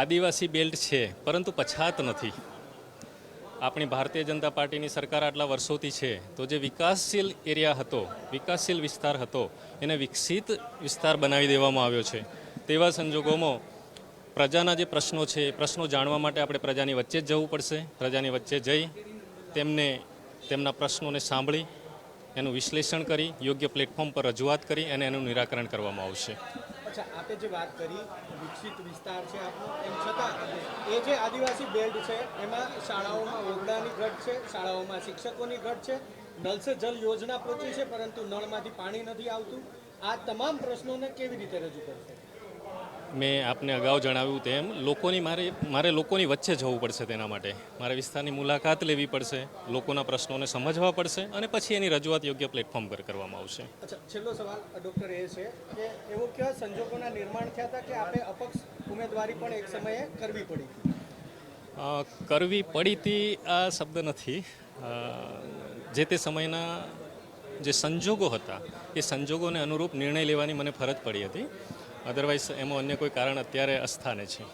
આદિવાસી belt છે, પરંતુ પછાત નથી. આપણી ભારતીય જનતા પાર્ટીની સરકાર આટલા વર્ષોથી છે, તો જે વિકાસશીલ એરિયા હતો, વિકાસશીલ વિસ્તાર હતો, એને વિકસિત વિસ્તાર બનાવી દેવામાં આવ્યો છે. તેવા સંજોગોમાં પ્રજાના જે પ્રશ્નો છે, એ પ્રશ્નો જાણવા માટે આપણે પ્રજાની વચ્ચે જ જવું પડશે. પ્રજાની વચ્ચે જઈ તેમને તેમના પ્રશ્નોને સાંભળી, એનું વિશ્લેષણ કરી, યોગ્ય પ્લેટફોર્મ પર રજૂઆત કરી અને એનું નિરાકરણ કરવામાં આવશે. અચ્છા, આપે જે વાત કરી, વિકસિત વિસ્તાર છે આપણો એમ છતાં એ જે આદિવાસી બેલ્ટ છે, એમાં શાળાઓમાં ઓરડાની ઘટ છે, શાળાઓમાં શિક્ષકોની ઘટ છે નલ સે જલ યોજના પહોંચી છે, પરંતુ નળમાંથી પાણી નથી આવતું. આ તમામ પ્રશ્નોને કેવી રીતે રજૂ કરશે? મેં આપને અગાઉ જણાવ્યું તેમ લોકોની મારે મારે લોકોની વચ્ચે જવું પડશે તેના માટે. મારે વિસ્તારની મુલાકાત લેવી પડશે લોકોના પ્રશ્નોને સમજવા પડશે અને પછી એની રજૂઆત યોગ્ય પ્લેટફોર્મ પર કરવામાં આવશે. અચ્છા છેલ્લો સવાલ ડૉક્ટર એ છે કે એવો કેવા સંજોગોના નિર્માણ થયા હતા કે આપણે અપક્ષ ઉમેદવારી પણ એક સમયે કરવી પડી? કરવી પડી તી આ શબ્દ નથી. જે તે સમયના જે સંજોગો હતા એ સંજોગોને અનુરૂપ નિર્ણય લેવાની મને ફરજ પડી હતી. અદરવાઇઝ એમાં અન્ય કોઈ કારણ અત્યારે અસ્થાને છે.